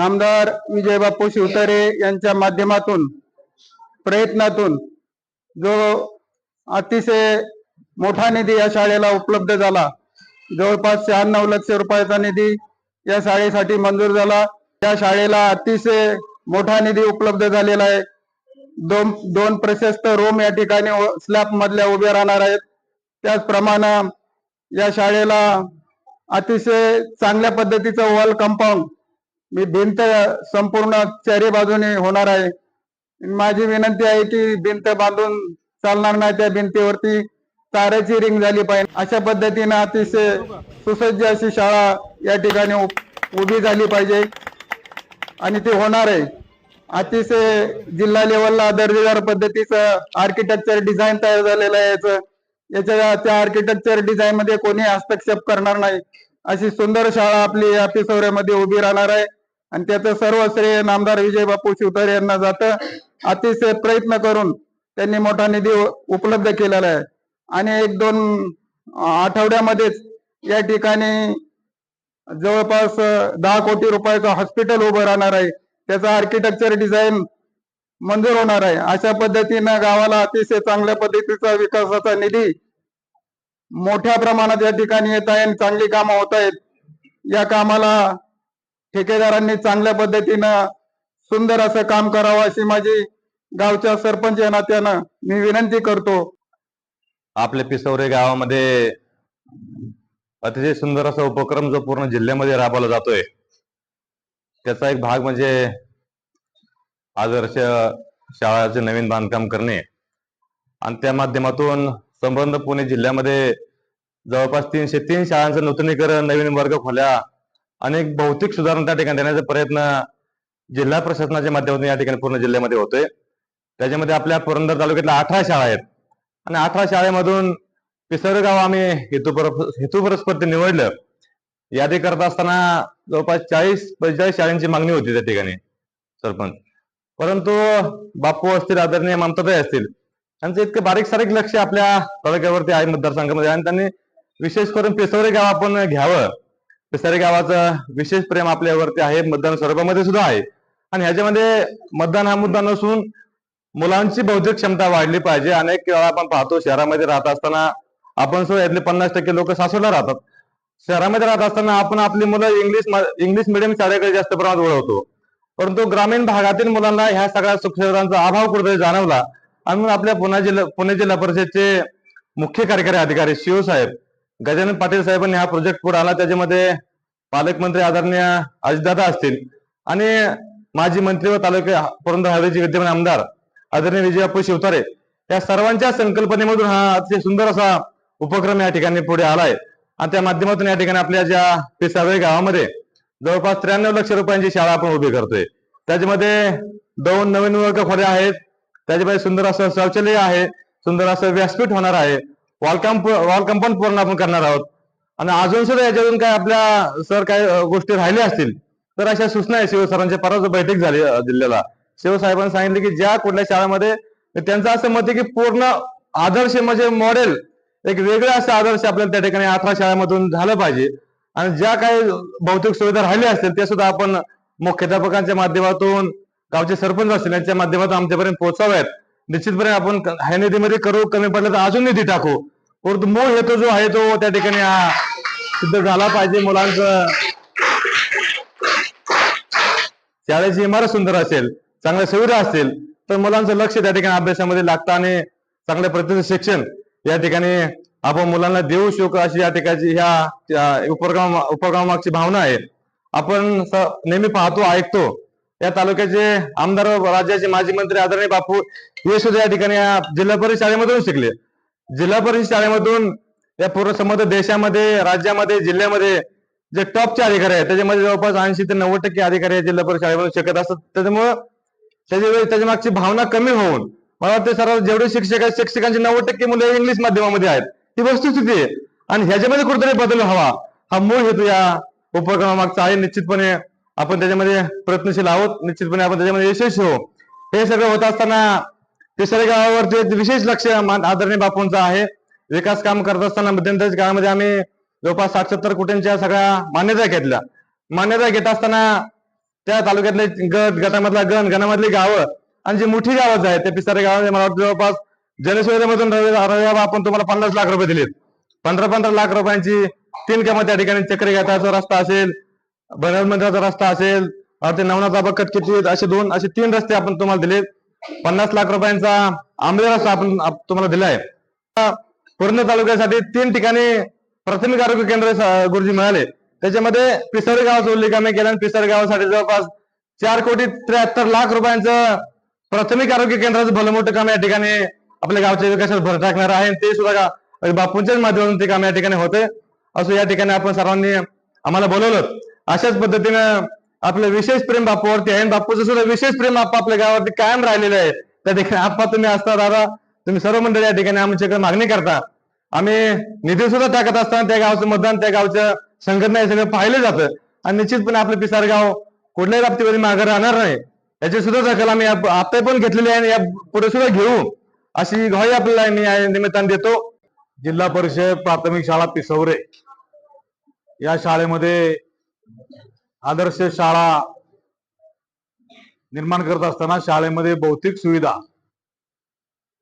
नामदार विजय बापू शिवतारे यांच्या माध्यमातून प्रयत्नातून जो अतिशय मोठा निधी या शाळेला उपलब्ध झाला. जवळपास शहाण्णव लक्ष रुपयाचा निधी या शाळेसाठी मंजूर झाला. या शाळेला अतिशय मोठा निधी उपलब्ध झालेला आहे. दोन दोन प्रशस्त रूम या ठिकाणी स्लॅब मधल्या उभे राहणार आहेत. त्याचप्रमाणे या शाळेला अतिशय चांगल्या पद्धतीचं वॉल कंपाऊंड मी भिंत संपूर्ण चारी बाजूने होणार आहे. माझी विनंती आहे की भिंत बांधून चालणार नाही त्या भिंतीवरती. ताराची रिंग झाली पाहिजे. अशा पद्धतीने अतिशय सुसज्ज अशी शाळा या ठिकाणी उभी झाली पाहिजे. आणि ते होणार आहे. अतिशय जिल्हा लेवलला दर्जेदार पद्धतीचं आर्किटेक्चर डिझाईन तयार झालेलं आहे याचं. याच्या त्या आर्किटेक्चर डिझाईन मध्ये कोणी हस्तक्षेप करणार नाही. अशी सुंदर शाळा आपली या पिसोऱ्यामध्ये उभी राहणार आहे. आणि त्याचं सर्व श्रेय नामदार विजय बापू शिवतारे यांना जातं. अतिशय प्रयत्न करून त्यांनी मोठा निधी उपलब्ध केलेला आहे. आणि एक दोन आठवड्यामध्येच या ठिकाणी जवळपास दहा कोटी रुपयाचं हॉस्पिटल उभं राहणार आहे. त्याचा आर्किटेक्चर डिझाईन मंजूर होणार आहे. अशा पद्धतीनं गावाला अतिशय चांगल्या पद्धतीचा विकासाचा निधी मोठ्या प्रमाणात या ठिकाणी येत आहे आणि चांगली कामं होत आहेत. या कामाला ठेकेदारांनी चांगल्या पद्धतीनं सुंदर असं काम करावं अशी माझी गावच्या सरपंच या नात्यानं मी विनंती करतो. आपल्या पिसवरे गावामध्ये अतिशय सुंदर असा उपक्रम जो पूर्ण जिल्ह्यामध्ये राबवला जातोय त्याचा एक भाग म्हणजे आदर्श शाळाचे नवीन बांधकाम करणे आणि त्या माध्यमातून संबंध पुणे जिल्ह्यामध्ये जवळपास तीनशे तीन शाळांचं नूतनीकरण नवीन वर्ग खोल्या अनेक भौतिक सुधारणा त्या ठिकाणी देण्याचा प्रयत्न जिल्हा प्रशासनाच्या माध्यमातून या ठिकाणी पूर्ण जिल्ह्यामध्ये होतोय. त्याच्यामध्ये आपल्या पुरंदर तालुक्यातल्या अठरा शाळा आहेत. आणि अठरा शाळेमधून पिसर गाव आम्ही हेतुपर हेतुपुरस्पर ते निवडलं. यादी करत असताना जवळपास चाळीस पंचेचाळीस शाळांची मागणी होती त्या ठिकाणी. सरपंच. परंतु बापू असतील आदरणीय ममताताई असतील त्यांचं इतकं बारीक सारीक लक्ष आपल्या तालुक्यावरती आहे मतदारसंघामध्ये. आणि त्यांनी विशेष करून पिसवरे गाव आपण घ्यावं. पिसरे गावाचं विशेष प्रेम आपल्यावरती आहे मतदान स्वरूपामध्ये सुद्धा आहे. आणि ह्याच्यामध्ये मतदान हा मुद्दा नसून मुलांची बौद्धिक क्षमता वाढली पाहिजे. अनेक वेळा आपण पाहतो शहरामध्ये राहत असताना आपण सुद्धा यातले पन्नास टक्के लोक सासवडला राहतात. शहरामध्ये राहत असताना आपण आपली मुलं इंग्लिश इंग्लिश मिडियम शाळेकडे जास्त प्रमाणात वळवतो. परंतु ग्रामीण भागातील मुलांना ह्या सगळ्या सुखसुविधांचा अभाव कुठेतरी जाणवला. आणि म्हणून आपल्या पुणे जिल्हा पुणे जिल्हा परिषदचे मुख्य कार्यकारी अधिकारी शिव साहेब गजानन पाटील साहेबांनी हा प्रोजेक्ट पुढे आला. त्याच्यामध्ये पालकमंत्री आदरणीय अजितदादा असतील आणि माजी मंत्री व तालुका पुरंदर हवेचे विद्यमान आमदार आदरणीय विजयापू शिवतारे या सर्वांच्या संकल्पनेमधून हा अतिशय सुंदर असा उपक्रम या ठिकाणी पुढे आलाय. आणि त्या माध्यमातून या ठिकाणी आपल्या ज्या पिसावे गावामध्ये जवळपास त्र्याण्णव लक्ष रुपयांची शाळा आपण उभी करतोय. त्याच्यामध्ये दोन नवीन वर्ग खोऱ्या आहेत. त्याच्यामध्ये सुंदर असं शौचालय आहे. सुंदर असं व्यासपीठ होणार आहे. वॉल कंप पण पूर्ण आपण करणार आहोत. आणि अजून सुद्धा याच्यातून काय आपल्या सर काय गोष्टी राहिल्या असतील तर अशा सूचना आहे शिवसरांच्या परत बैठक झाली अं, जिल्ह्याला. शिवसाहेबांनी सांगितले की ज्या कुठल्या शाळेमध्ये त्यांचं असं मत आहे की पूर्ण आदर्श म्हणजे मॉडेल एक वेगळं असं आदर्श आपल्याला त्या ठिकाणी अठरा शाळेमधून झालं पाहिजे. आणि ज्या काही भौतिक सुविधा राहिल्या असतील ते सुद्धा आपण मुख्याध्यापकांच्या माध्यमातून गावचे सरपंच असतील यांच्या माध्यमातून आमच्यापर्यंत पोहोचाव्यात. निश्चितपणे आपण ह्या निधीमध्ये करू कमी पडलं तर अजून निधी टाकू. परंतु मूळ हेतू जो आहे तो त्या ठिकाणी हा सिद्ध झाला पाहिजे मुलांचं. शाळेची इमारत सुंदर असेल चांगल्या सुविधा असतील तर मुलांचं लक्ष त्या ठिकाणी अभ्यासामध्ये लागतं आणि चांगल्या प्रतीचं शिक्षण या ठिकाणी आपण मुलांना देऊ शकू अशी या ठिकाणी ह्या उपक्रमा उपक्रम उपक्रमामागची भावना आहे. आपण नेहमी पाहतो ऐकतो. या तालुक्याचे आमदार व राज्याचे माजी मंत्री आदरणीय बापू हे सुद्धा या ठिकाणी या जिल्हा परिषद शाळेमधून शिकले. जिल्हा परिषद शाळेमधून या पूर्ण संबंध देशामध्ये राज्यामध्ये जिल्ह्यामध्ये जे टॉपचे अधिकारी आहेत त्याच्यामध्ये जवळपास ऐंशी ते नव्वद टक्के अधिकारी या जिल्हा परिषद शाळेमधून शिकत असतात. त्याच्यामुळं त्याच्या त्याच्या मागची भावना कमी होऊन मला वाटतं सर्व जेवढे शिक्षक आहेत शिक्षकांची नव्वद टक्के मुलं इंग्लिश माध्यमामध्ये आहेत. ही वस्तुस्थिती आहे. आणि ह्याच्यामध्ये कुठेतरी बदल हवा. हा मूळ हेतू या उपक्रमामागचा आहे निश्चितपणे. आपण त्याच्यामध्ये प्रयत्नशील आहोत. निश्चितपणे आपण त्याच्यामध्ये यशस्वी हो हे सगळं होत असताना तिसऱ्या गावावरती विशेष लक्ष आदरणीय बापूंचं आहे. विकास काम करत असताना मध्यंतरी काळामध्ये आम्ही जवळपास साठ सत्तर कोटींच्या सगळ्या मान्यता घेतल्या. मान्यता घेत असताना त्या तालुक्यातले गट गटामधला गण गणामधली गावं आणि जी मोठी गावं आहेत त्या पिसारे गावामध्ये मला वाटतं जवळपास जनसुविधेमधून रवी आपण तुम्हाला पन्नास लाख रुपये दिलेत. पंधरा पंधरा लाख रुपयांची तीन कामं त्या ठिकाणी चक्री घाटाचा रस्ता असेल. बऱ्याच मंदिराचा रस्ता असेल ते नवनाथ बकट किती असे दोन असे तीन रस्ते आपण तुम्हाला दिलेत. पन्नास लाख रुपयांचा आंबे रस्ता आपण तुम्हाला तुम्हाला दिलाय पूर्ण तालुक्यासाठी तीन ठिकाणी प्राथमिक आरोग्य केंद्र गुरुजी मिळाले. त्याच्यामध्ये पिसारे गावाचं उल्लेख केलं केला आणि पिसारे गावासाठी जवळपास चार कोटी त्र्याहत्तर लाख रुपयांचं प्राथमिक आरोग्य केंद्राचं भलं मोठं काम या ठिकाणी आपल्या गावच्या विकासात भर टाकणार आहे. ते सुद्धा बापूंच्याच माध्यमातून ते काम या ठिकाणी होते असं या ठिकाणी आपण सर्वांनी आम्हाला बोलवलं. अशाच पद्धतीनं आपलं विशेष प्रेम बापूवरती आहे. आणि बापूचं सुद्धा विशेष प्रेम आप आपल्या गावावरती कायम राहिलेलं आहे. त्या ठिकाणी आप्पा तुम्ही असता दादा तुम्ही सर्व मंडळी या ठिकाणी आमच्याकडे मागणी करता. आम्ही निधी सुद्धा टाकत असताना त्या गावचं मतदान त्या गावच्या संघटना हे सगळं पाहिलं जातं. आणि निश्चितपणे आपलं पिसार गाव कुठल्याही बाबतीमध्ये मागे राहणार नाही. याची सुद्धा दखल आम्ही आप- आता पण घेतलेली आहे आणि या पुढे सुद्धा घेऊ. अशी ग्वाही आपल्याला मी या निमित्ताने देतो. जिल्हा परिषद प्राथमिक शाळा पिसवरे. या शाळेमध्ये आदर्श शाळा निर्माण करत असताना शाळेमध्ये भौतिक सुविधा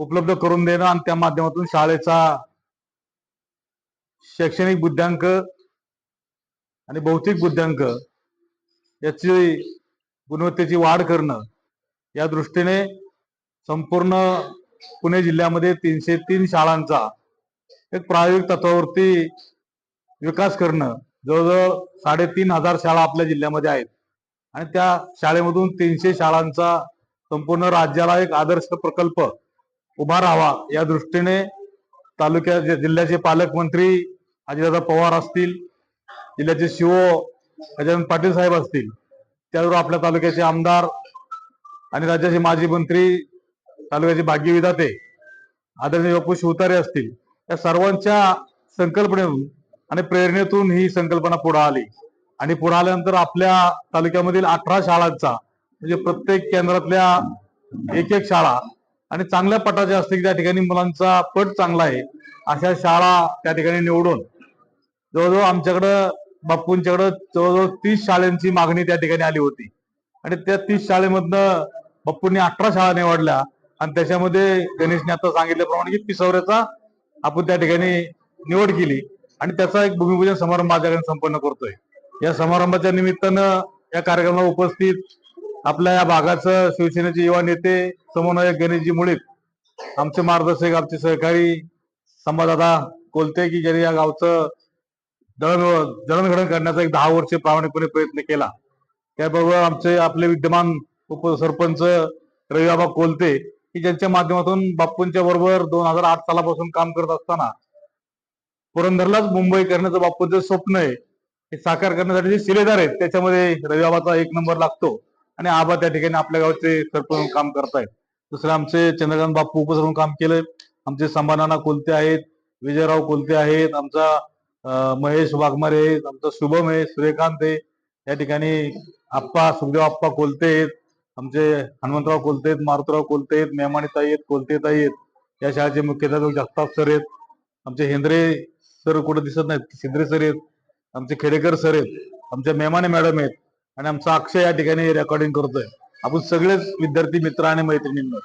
उपलब्ध करून देणं आणि त्या माध्यमातून शाळेचा शैक्षणिक बुद्ध्यांक आणि भौतिक बुद्ध्यांक याची गुणवत्तेची वाढ करणं या दृष्टीने संपूर्ण पुणे जिल्ह्यामध्ये तीनशे तीन शाळांचा एक प्रायोगिक तत्वावरती विकास करणं जवळजवळ साडेतीन हजार शाळा आपल्या जिल्ह्यामध्ये आहेत. आणि त्या शाळेमधून तीनशे शाळांचा संपूर्ण राज्याला एक आदर्श प्रकल्प उभा राहावा या दृष्टीने तालुक्या जिल्ह्याचे पालकमंत्री अजितदादा पवार असतील जिल्ह्याचे शिवो गजानन पाटील साहेब असतील त्याबरोबर आपल्या तालुक्याचे आमदार आणि राज्याचे माजी मंत्री तालुक्याचे भाग्यविधाते आदरणीय बापू शिवतारे असतील या सर्वांच्या संकल्पनेतून आणि प्रेरणेतून ही संकल्पना पुढे आली. आणि पुढे आल्यानंतर आपल्या तालुक्यामधील अठरा शाळांचा म्हणजे प्रत्येक केंद्रातल्या एक एक शाळा आणि चांगल्या पटाच्या असतील त्या ठिकाणी मुलांचा पट चांगला आहे अशा शाळा त्या ठिकाणी निवडून जवळजवळ आमच्याकडं बापूंच्याकडं जवळजवळ तीस शाळांची मागणी त्या ठिकाणी आली होती. आणि त्या तीस शाळेमधनं बापूंनी अठरा शाळा निवडल्या आणि त्याच्यामध्ये गणेशने आता सांगितल्याप्रमाणे की पिसवऱ्याचा आपण त्या ठिकाणी निवड केली. आणि त्याचा एक भूमिपूजन समारंभ माझ्याकडे संपन्न करतोय. या समारंभाच्या निमित्तानं या कार्यक्रमाला उपस्थित आपल्या या भागाचं शिवसेनेचे युवा नेते समन्वयक गणेशजी मुळीत आमचे मार्गदर्शक आमचे सहकारी संभादादा कोलते की ज्यांनी या गावचं दळण दळणघडण करण्याचा एक दहा वर्ष प्रामाणिकपणे प्रयत्न केला. त्याबरोबर आमचे आपले विद्यमान उपसरपंच रविबाबा कोलते की ज्यांच्या माध्यमातून बाप्पूंच्या बरोबर दोन हजार आठ सालापासून काम करत असताना पुरंदरलाच मुंबई करण्याचं बापूंचं स्वप्न आहे हे साकार करण्यासाठी जे शिलेदार आहेत त्याच्यामध्ये रविबाबाचा एक नंबर लागतो. आणि आबा त्या ठिकाणी आपल्या गावचे सरपंच काम करतायत. दुसरे आमचे चंद्रकांत बापू उपसरून म्हणून काम केलंय. आमचे संभानाना कोलते आहेत विजयराव कोलते आहेत आमचा महेश वाघमारे आहेत आमचा शुभम आहे सूर्यकांत आहे. या ठिकाणी आप्पा सुखदेव आप्पा कोलते आहेत. आमचे हनुमंतराव कोलते आहेत मारुतराव कोलते आहेत मेमाणी आहेत कोलते ताई आहेत. या शाळेचे मुख्याध्यापक जगताप सर आहेत. आमचे हेंद्रे सर कुठे दिसत नाहीत. शिंद्रे सर आहेत आमचे खेडेकर सर आहेत आमच्या मेमाने मॅडम आहेत आणि आमचा अक्षय या ठिकाणी रेकॉर्डिंग करतोय. आपण सगळेच विद्यार्थी मित्र आणि मैत्रिणींना.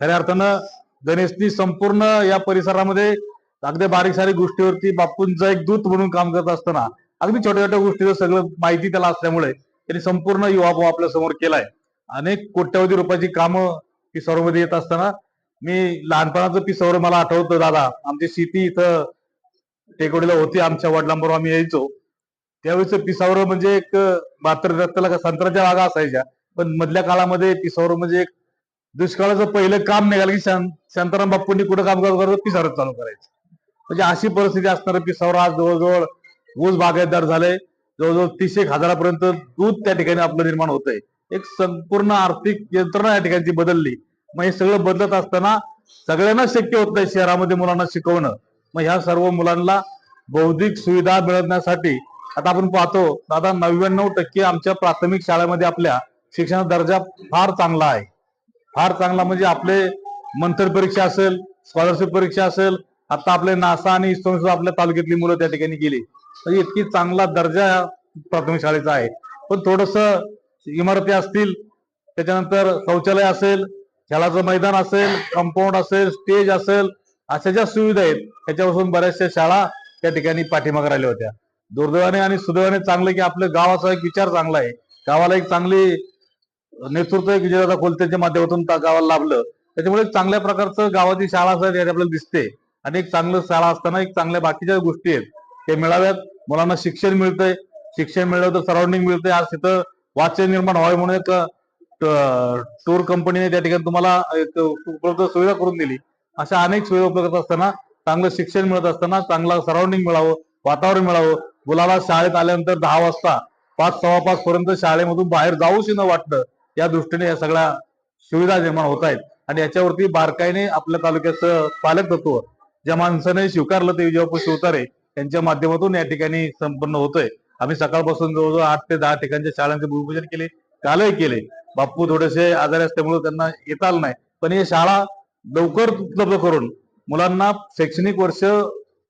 खऱ्या अर्थानं गणेशनी संपूर्ण या परिसरामध्ये अगदी बारीक सारीक गोष्टीवरती बापूंचा एक दूत म्हणून काम करत असताना अगदी छोट्या छोट्या गोष्टीचं सगळं माहिती त्याला असल्यामुळे त्यांनी संपूर्ण युवा आपल्यासमोर केलाय. अनेक कोट्यवधी रुपयाची कामं ती सर्वमध्ये येत असताना मी लहानपणाचं पी सर्व मला आठवतं दादा. आमची शेती इथं टेकडीला होती आमच्या वडिलांबरोबर आम्ही यायचो. त्यावेळेस पिसावर म्हणजे एक बहात्तर त्र्याहत्तरला का संत्र्याच्या बागा असायच्या. पण मधल्या काळामध्ये पिसावर म्हणजे एक दुष्काळाचं पहिलं काम निघालं की शांताराम बापूंनी कुठं काम करत पिसावर चालू करायचं. म्हणजे अशी परिस्थिती असणार पिसावर आज जवळजवळ ऊस बागायतदार झाले. जवळजवळ तीस एक हजारापर्यंत दूध त्या ठिकाणी आपलं निर्माण होतंय. एक संपूर्ण आर्थिक यंत्रणा या ठिकाणची बदलली. मग हे सगळं बदलत असताना सगळ्यांना शक्य होत नाही शहरामध्ये मुलांना शिकवणं. मग ह्या सर्व मुलांना बौद्धिक सुविधा मिळवण्यासाठी आता आपण पाहतो दादा नव्याण्णव टक्के आमच्या प्राथमिक शाळेमध्ये आपल्या शिक्षणाचा दर्जा फार चांगला आहे. फार चांगला म्हणजे आपले मंथन परीक्षा असेल स्कॉलरशिप परीक्षा असेल आता आपले नासा आणि इस्रो आपल्या तालुक्यातली मुलं त्या ठिकाणी गेली. तर इतकी चांगला दर्जा प्राथमिक शाळेचा आहे. पण थोडस इमारती असतील त्याच्यानंतर शौचालय असेल खेळाचं मैदान असेल कंपाऊंड असेल स्टेज असेल अशा ज्या सुविधा आहेत त्याच्यापासून बऱ्याचशा शाळा त्या ठिकाणी पाठीमागे राहिल्या होत्या. दुर्दैवाने आणि सुदैवाने चांगलं की आपलं गावाचा एक विचार चांगला आहे. गावाला एक चांगली नेतृत्व एक विजयदादा कोलतेच्या माध्यमातून त्या गावाला लाभलं. त्याच्यामुळे एक चांगल्या प्रकारचं गावाची शाळा असं आपल्याला दिसते. आणि एक चांगलं शाळा असताना एक चांगल्या बाकीच्या गोष्टी आहेत. ते मिळाव्यात. मुलांना शिक्षण मिळतंय. शिक्षण मिळालं तर सराउंडिंग मिळतंय. आज तिथं वाचन निर्माण व्हावे म्हणून एक टूर कंपनीने त्या ठिकाणी तुम्हाला एक उपलब्ध सुविधा करून दिली. अशा अनेक सुविधा उपलब्ध असताना चांगलं शिक्षण मिळत असताना चांगलं सराउंडिंग मिळावं वातावरण मिळावं. मुलाला शाळेत आल्यानंतर दहा वाजता पाच सव्वा पाच पर्यंत शाळेमधून बाहेर जाऊशी न वाटतं या दृष्टीने या सगळ्या सुविधा निर्माण होत आहेत. आणि याच्यावरती बारकाईने आपल्या तालुक्याचं पालक तत्व ज्या माणसाने स्वीकारलं ते विजयपूर शिवतारे यांच्या माध्यमातून या ठिकाणी संपन्न होतंय. आम्ही सकाळपासून जवळजवळ आठ ते दहा ठिकाणच्या शाळांचे भूमिपूजन केले कालही केले. बाप्पू थोडेसे आजारी असल्यामुळे त्यांना येता आलं नाही. पण हे शाळा लवकर उपलब्ध करून मुलांना शैक्षणिक वर्ष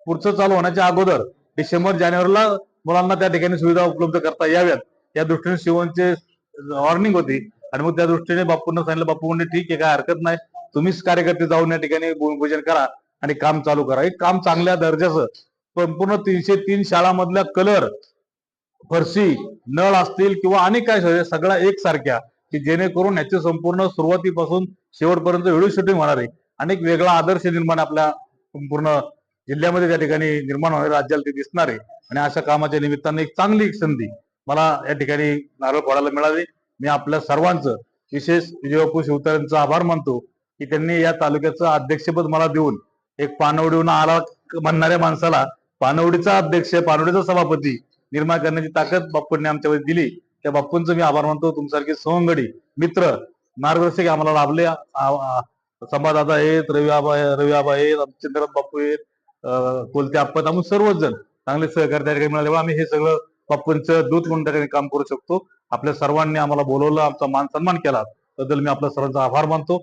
पुढचं चालू होण्याच्या अगोदर डिसेंबर जानेवारीला मुलांना त्या ठिकाणी सुविधा उपलब्ध करता याव्यात. या दृष्टीने शिवनचे वॉर्निंग होती. आणि मग त्या दृष्टीने बापूंना सांगितलं बापू म्हणजे ठीक आहे काय हरकत नाही. तुम्हीच कार्यकर्ते जाऊन या ठिकाणी भूमिपूजन करा आणि काम चालू करा. हे काम चांगल्या दर्जाचं. संपूर्ण तीनशे तीन शाळांमधल्या कलर फरशी नळ असतील किंवा अनेक काय सगळ्या एकसारख्या की जेणेकरून ह्याचे संपूर्ण सुरुवातीपासून शेवटपर्यंत व्हिडिओ शूटिंग होणार आहे. आणि एक वेगळा आदर्श निर्माण आपल्या संपूर्ण जिल्ह्यामध्ये त्या ठिकाणी निर्माण होणार राज्याला ते दिसणार आहे. आणि अशा कामाच्या निमित्ताने एक चांगली एक संधी मला या ठिकाणी नारळ फोडायला मिळाली. मी आपल्या सर्वांचं विशेष विजयबापू शिवतारेंचा आभार मानतो की त्यांनी या तालुक्याचं अध्यक्षपद मला देऊन एक पानवडीहून आला म्हणणाऱ्या माणसाला पानवडीचा अध्यक्ष पानवडीचा सभापती निर्माण करण्याची ताकद बापूंनी आमच्यावर दिली. त्या बाप्पूंचं मी आभार मानतो. तुमच्यासारखे सवंगडी मित्र मार्गदर्शक आम्हाला लाभले. संभादादा आहेत रवी आबा रवी आबा आहेत चंद्रनाथ बाप्पू आहेत अं, कोलते आप्पा आम्ही सर्वच जण चांगले सहकारी त्या ठिकाणी मिळाले. आम्ही हे सगळं बाप्पूंचं दूध म्हणून त्या ठिकाणी काम करू शकतो. आपल्या सर्वांनी आम्हाला बोलवलं आमचा मान सन्मान केला. बद्दल मी आपल्या सर्वांचा आभार मानतो.